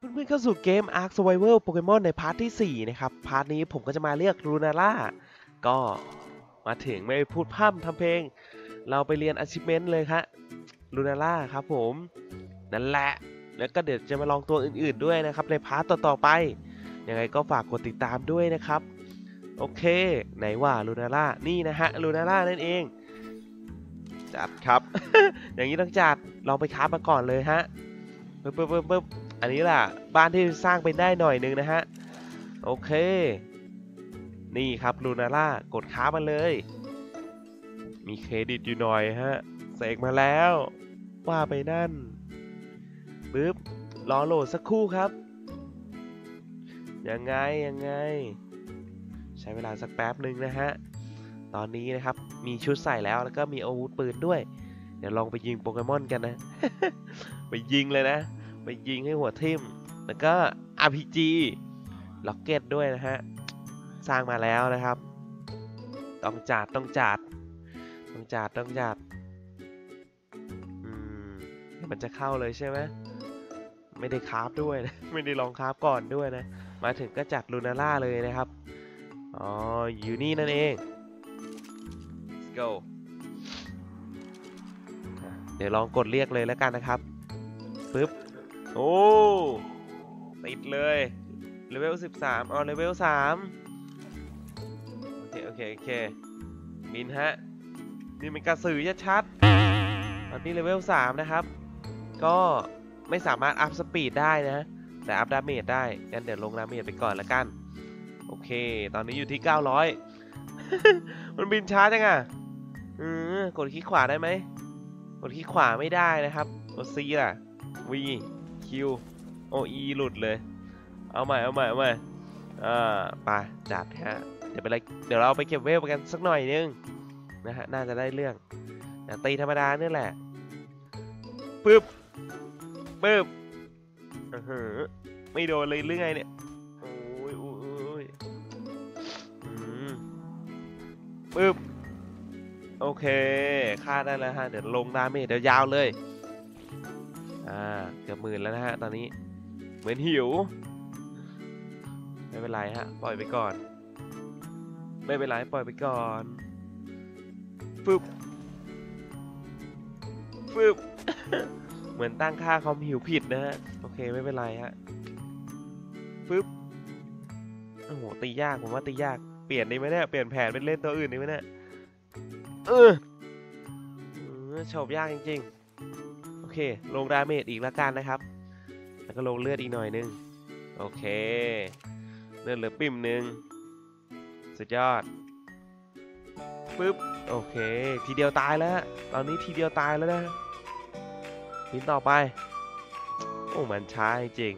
เพื่อนๆเข้าสู่เกม Ark Survival Pokemon ในพาร์ทที่ 4 นะครับ พาร์ทนี้ผมก็จะมาเรียกลูนาร่าก็มาถึงไม่พูดพร่ำทำเพลง เราไปเรียน achievement เลยครับลูนาร่าครับผม นั่นแหละ แล้วก็เดี๋ยวจะมาลองตัวอื่นๆด้วยนะครับ ในพาร์ทต่อๆไป ยังไงก็ฝากกดติดตามด้วยนะครับ โอเค ไหนว่าลูนาร่านี่นะฮะลูนาร่านั่นเอง จัดครับ อย่างนี้ต้องจัดลองไปค้ามาก่อนเลยฮะปึ๊บปึ๊บปึ๊บปึ๊บ อันนี้ล่ะ บ้านที่สร้างเป็นได้หน่อยนึงนะฮะ โอเค นี่ครับลูนาร่ากดค้ามาเลย มีเครดิตอยู่หน่อยฮะ เสกมาแล้ว ว่าไปนั่นปึ๊บรอโหลดสักครู่ครับ ยังไง ยังไง ใช้เวลาสักแป๊บหนึ่งนะฮะ ตอนนี้นะครับ มีชุดใส่แล้วแล้วก็มีอาวุธปืนด้วย เดี๋ยวลองไปยิงโปเกมอนกันนะ ไปยิงเลยนะ ไปยิงให้หัวทิ่ม แล้วก็ RPG ล็อกเก็ตด้วยนะฮะ สร้างมาแล้วนะครับ ต้องจัดต้องจัด ต้องจัดต้องจัด อืม มันจะเข้าเลยใช่ไหมไม่ได้คราฟด้วยนะ ไม่ได้ลองคราฟก่อนด้วยนะ มาถึงก็จัดลูนาร่าเลยนะครับ อ๋อ อยู่นี่นั่นเอง let's go เดี๋ยวลองกดเรียกเลยแล้วกันนะครับปึ๊บ โอ้ ติดเลยเลเวล13เอาเลเวล3โอเค โอเค โอเคบินฮะ นี่มันกระสือชัดๆตอนนี้เลเวล3นะครับ ก็ไม่สามารถอัพสปีดได้นะ แต่อัพดาเมจได้งั้นเดี๋ยวลงดาเมจไปก่อนละกัน โอเค ตอนนี้อยู่ที่ 900 มันบินช้าจังอะอือกดคลิกขวาได้ไหมกดคลิกขวาไม่ได้นะครับ กด C ล่ะ V Q O E หลุดเลย เอาใหม่เอาใหม่เอาใหม่อ่าไปจัดฮะเดี๋ยวไปเลยเดี๋ยวเราไปเก็บเวลกันสักหน่อยนึงนะฮะน่าจะได้เรื่องตีธรรมดาเนี่ยแหละปึ๊บปึ๊บอือหือไม่โดนเลยหรือไงเนี่ยโอ้ยโอ้ยปึ๊บโอเคฆ่าได้แล้วฮะเดี๋ยวลงดาเมจเดี๋ยวยาวเลย อ่า เกือบหมื่นแล้วนะฮะ ตอนนี้ เหมือนหิว ไม่เป็นไรฮะ ปล่อยไปก่อน ไม่เป็นไร ปล่อยไปก่อนฟึบฟึบเหมือนตั้งค่าคอมหิวผิดนะฮะ โอเค ไม่เป็นไรฮะฟึบโอ้โห ตียาก ผมว่าตียาก เปลี่ยนดีไหมเนี่ย เปลี่ยนแผนเป็นเล่นตัวอื่นดีไหมเนี่ย เออโฉบยากจริงๆ เค ลงดาเมจอีกล้วกันนะครับ แล้วก็ลงเลือดอีกหน่อยนึง โอเค เลือดเหลือปิ่มหนึ่งสุดยอดปึ๊บ โอเค ทีเดียวตายแล้ว ตอนนี้ทีเดียวตายแล้วนะบินต่อไป โอ้มันช้าจริง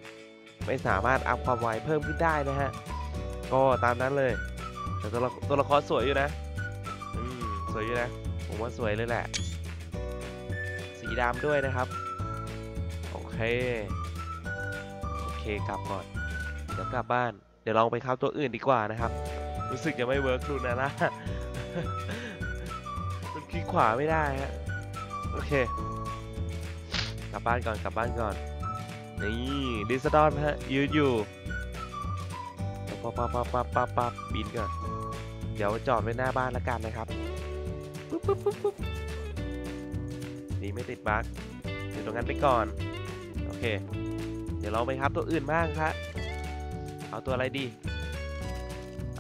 ไม่สามารถอัพความไวเพิ่มขึ้นได้นะฮะ ก็ตามนั้นเลย แต่ตัวละครสวยอยู่นะ อืม สวยอยู่นะ ผมว่าสวยเลยแหละ ดำด้วยนะครับ โอเค โอเคกลับก่อน เดี๋ยวกลับบ้าน เดี๋ยวลองไปเข้าตัวอื่นดีกว่านะครับ รู้สึกจะไม่เวิร์กดูนะนะมันคลิกขวาไม่ได้ฮะ โอเค กลับบ้านก่อนกลับบ้านก่อน นี่ดิสดอนฮะยืนอยู่ปั๊บปั๊บปั๊บปั๊บปั๊บปั๊บบินก่อน เดี๋ยวจอดไว้หน้าบ้านแล้วกันนะครับ ปุ๊บปุ๊บปุ๊บปุ๊บ ดีไม่ติดบั๊กอยู่ตรงนั้นไปก่อน โอเค เดี๋ยวเราไปครับตัวอื่นบ้างครับเอาตัวอะไรดี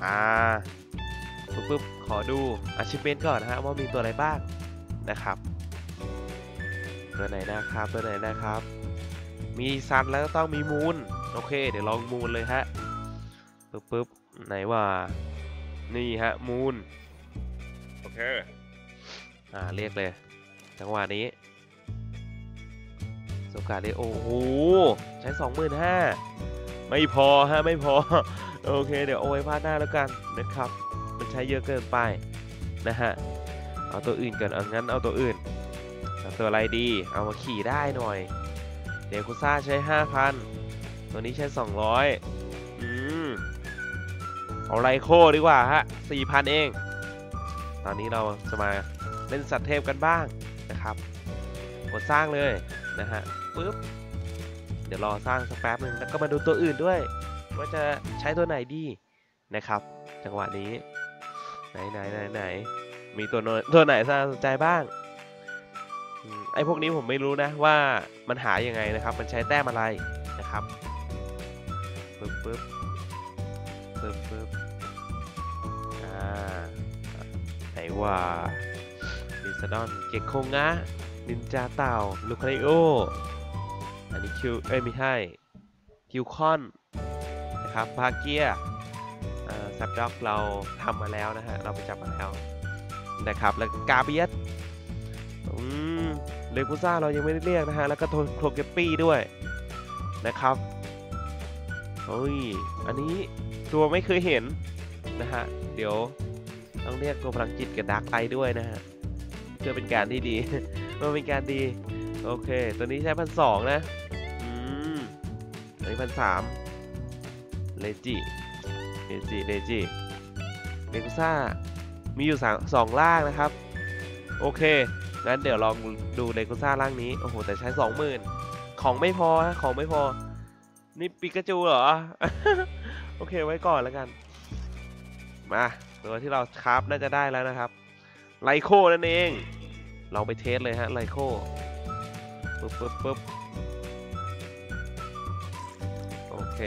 อ่า ปุ๊บปุ๊บขอดู achievement ก่อนนะฮะว่ามีตัวอะไรบ้างนะครับ ตัวไหนนะครับ ตัวไหนนะครับ มีซันแล้วก็ต้องมีมูนโอเค เดี๋ยวลองมูนเลยฮะ ปุ๊บปุ๊บไหนว่า นี่ฮะมูนโอเค อ่าเรียกเลย จังหวะนี้ สกาเลยโอ้โหใช้สองหมื่นห้าไม่พอฮะไม่พอ โอเค เดี๋ยวเอาไว้พาดหน้าแล้วกันนะครับ มันใช้เยอะเกินไปนะฮะ เอาตัวอื่นก่อนเอางั้นเอาตัวอื่นเอาตัวอะไรดี เอามาขี่ได้หน่อย เดี๋ยวคุซ่าใช้ 5,000 ตัวนี้ใช้ 200 อืม เอาไลโคดีกว่าฮะ 4,000 เอง ตอนนี้เราจะมาเล่นสัตว์เทพกันบ้างนะครับกดสร้างเลย นะฮะปึ๊บเดี๋ยวรอสร้างสักแป๊บหนึ่งแล้วก็มาดูตัวอื่นด้วย ว่าจะใช้ตัวไหนดีนะครับ จังหวะนี้ ไหนไหนไหนไหนมีตัวตัวไหนน่าสนใจบ้างไอ้พวกนี้ผมไม่รู้นะว่ามันหายังไงนะครับ มันใช้แต้มอะไรนะครับปึ๊บปึ๊บปึ๊บปึ๊บอ่าไหนว่าลิซาดอนเก็กโคงนะ นินจาเต่าลูคาริโอ อันนี้คิว เอ้ยไม่ใช่คิวคอน นะครับพาเกียซับด็อกเราทำมาแล้วนะฮะ เราไปจับมาแล้ว นะครับ แล้วกาเบียสอืมเลกูซ่าเรายังไม่ได้เรียกนะฮะ แล้วก็โทโครเกปปี้ด้วยนะครับโอ้ย อันนี้ตัวไม่เคยเห็นนะฮะ เดี๋ยวต้องเรียกตัวพลังจิตกับดาร์กไลท์ด้วยนะฮะเพื่อเป็นการที่ดี เพื่อเป็นการดี โอเค ตัวนี้ใช้พันสองนะ อืมอันนี้พันสามเลจิเลจิเลจิเลกุซ่า มีอยู่สามสองล่างนะครับ โอเค งั้นเดี๋ยวลองดูเลกุซ่าล่างนี้ โอ้โห แต่ใช้สองหมื่นของไม่พอฮะของไม่พอ นี่ปิกาจูเหรอ โอเค ไว้ก่อนแล้วกัน มา ตัวที่เราคราฟน่าจะได้แล้วนะครับ ไลโคนั่นเอง ลองไปเทสเลยฮะไลโคปึ๊บปึ๊บปึ๊บโอเค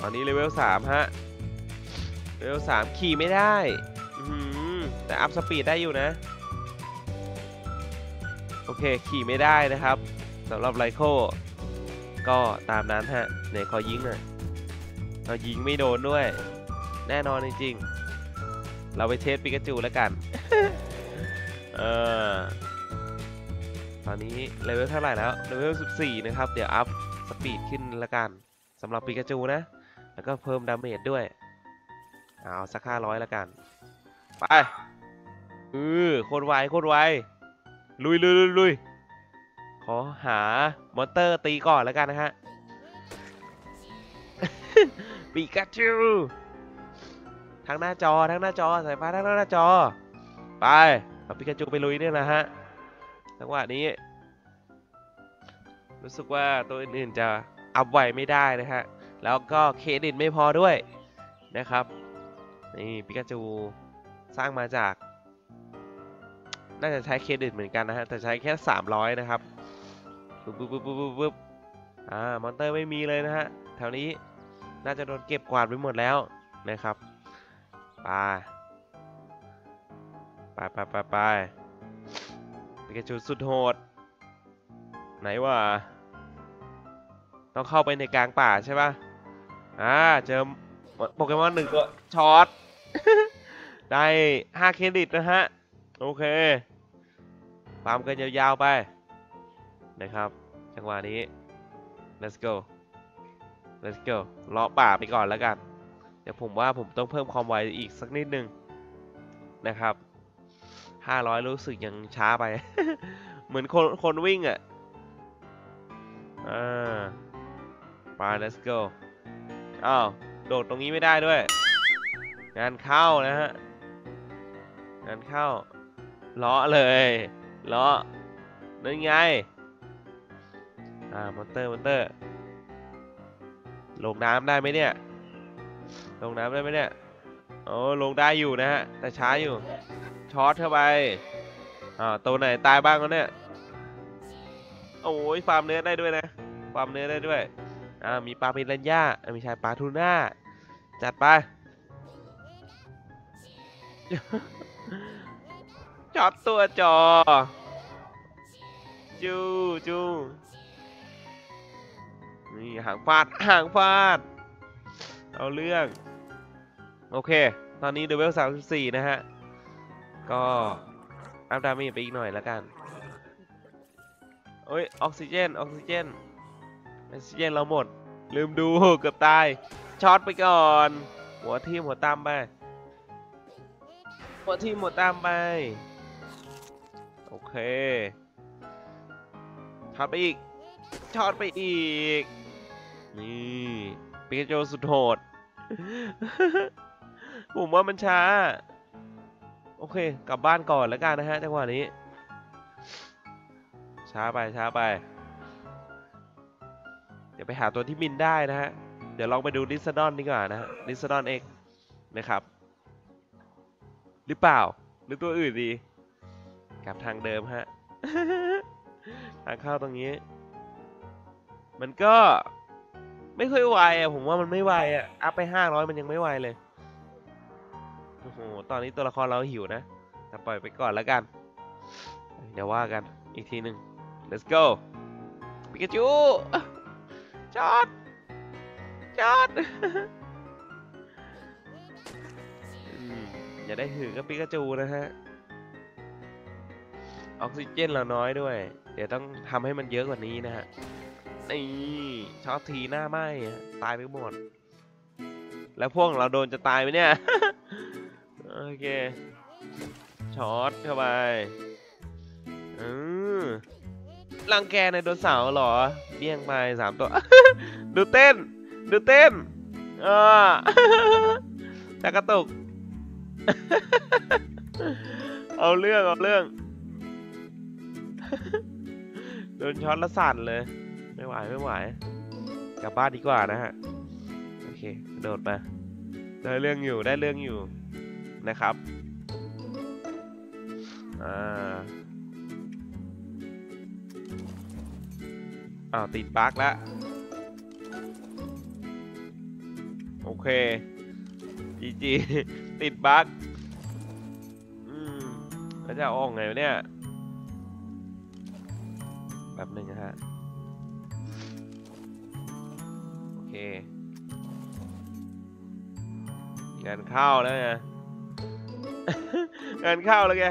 ตอนนี้เลเวล3ฮะ เลเวล3ขี่ไม่ได้ แต่อัพสปีดได้อยู่นะ โอเค ขี่ไม่ได้นะครับสำหรับไลโคก็ตามนั้นฮะไหนขอยิงหน่อยเรายิงไม่โดนด้วย แน่นอนจริงๆ เราไปเทสปิกาจูแล้วกัน เออตอนนี้เลเวลเท่าไหร่แล้วเลเวล14 นะครับ เดี๋ยวอัพสปีดขึ้นละกันสำหรับปิกาจูนะ แล้วก็เพิ่มดาเมจด้วย เอาสัก 500 ละกัน ไปเออโคตรไวโคตรไวลุยลุยลุยลุยขอหามอนเตอร์ตีก่อนแล้วกันนะฮะปิกาจูทั้งหน้าจอทั้งหน้าจอสายฟ้าทั้งหน้าจอ ไป เอาปิกาจูไปลุยเนี่ยนะฮะจังหวะนี้ รู้สึกว่าตัวอื่นๆจะอัพไวไม่ได้นะฮะ แล้วก็เครดิตไม่พอด้วยนะครับ นี่ปิกาจูสร้างมาจาก น่าจะใช้เครดิตเหมือนกันนะฮะ แต่ใช้แค่ 300 นะครับปึ๊บปึ๊บปึ๊บปึ๊บบู๊บอ่า มอนเตอร์ไม่มีเลยนะฮะ แถวนี้น่าจะโดนเก็บกวาดไปหมดแล้วนะครับ ไป ไปไปไปไปปิกาจูสุดโหด ไหนวะ ต้องเข้าไปในกลางป่าใช่ป่ะ อ่า เจอโปเกมอนหนึ่งตัวช็อต ได้5เครดิตนะฮะ โอเคฟาร์มกันยาวๆไป นะครับ จังหวะนี้ let's go let's go เลาะป่าไปก่อนแล้วกัน เดี๋ยวผมว่าผมต้องเพิ่มความไวอีกสักนิดนึงนะครับ 500รู้สึกยังช้าไป เหมือนคนคนวิ่งอะอ่าไป let's go อ้าวโดดตรงนี้ไม่ได้ด้วย งานเข้านะฮะ งานเข้าเลาะเลยเลาะนั่นไง อ่ามอนเตอร์มอนเตอร์ลงน้ำได้ไหมเนี่ย ลงน้ำได้ไหมเนี่ยโอ้ลงได้อยู่นะฮะ แต่ช้าอยู่ ช็อตเข้าไปอ่าตัวไหนตายบ้างแล้วเนี่ย โอ้ยฟาร์มเนื้อได้ด้วยนะ ฟาร์มเนื้อได้ด้วย อ่า มีปลาปิรันย่าอ่าไม่ใช่ปลาทูน่า จัดไป ช็อตตัวจอ จูจูนี่หางฟาดหางฟาด เอาเรื่อง โอเค ตอนนี้เลเวล34นะฮะ ก็อัพดาเมจไปอีกหน่อยแล้วกันโอ้ยออกซิเจนออกซิเจนออกซิเจนเราหมด ลืมดูเกือบตายช็อตไปก่อน หัวทีมหัวตามไปหัวทีมหัวตามไปโอเคช็อตไปอีกช็อตไปอีก นี่ปิกาจูสุดโหดผมว่ามันช้า โอเค กลับบ้านก่อนแล้วกันนะฮะจังหวะนี้ ช้าไปช้าไป เดี๋ยวไปหาตัวที่มินได้นะฮะ เดี๋ยวลองไปดูลิซดอนดีกว่านะฮะลิซดอนเอ็กนะครับ หรือเปล่า หรือตัวอื่นดีกลับทางเดิมฮะ ทางเข้าตรงนี้ มันก็ไม่ค่อยไวอะผมว่ามันไม่ไวอะอัพไปห้าร้อยมันยังไม่ไวเลย โอ้โหตอนนี้ตัวละครเราหิวนะ แต่ปล่อยไปก่อนแล้วกัน เดี๋ยวว่ากันอีกทีหนึ่ง let's go ปิกาจูจอดจอดอย่าได้หือกับปิกาจูนะฮะ ออกซิเจนเราน้อยด้วย เดี๋ยวต้องทำให้มันเยอะกว่านี้นะฮะ นี่ช็อตทีหน้าไหม้ตายไปหมด แล้วพวกเราโดนจะตายไหมเนี่ย โอเคช็อตเข้าไปอือรังแกในโดนเสาหรอ เบี้ยงไปสามตัว ดูเต้น ดูเต้นอ่าตะกระตุก เอาเรื่อง เอาเรื่อง โดนช็อตละสั่นเลย ไม่ไหว ไม่ไหว กลับบ้านดีกว่านะฮะ โอเค โดดมาได้เรื่องอยู่ ได้เรื่องอยู่ นะครับอ่าอ้าวติดบั๊กแล้วโอเคจีจีติดบั๊กอืมแล้วจะออกไงวะเนี่ยแบบหนึ่งนะฮะโอเคงานเข้าแล้วไง งานเข้าแล้วแก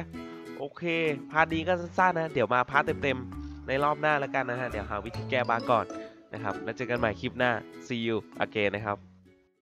โอเค พาร์ทนี้ก็สั้นๆนะ เดี๋ยวมาพาร์ทเต็มๆ ในรอบหน้าแล้วกันนะฮะ เดี๋ยวหาวิธีแก้บาก่อนนะครับ แล้วเจอกันใหม่คลิปหน้า see you again นะครับ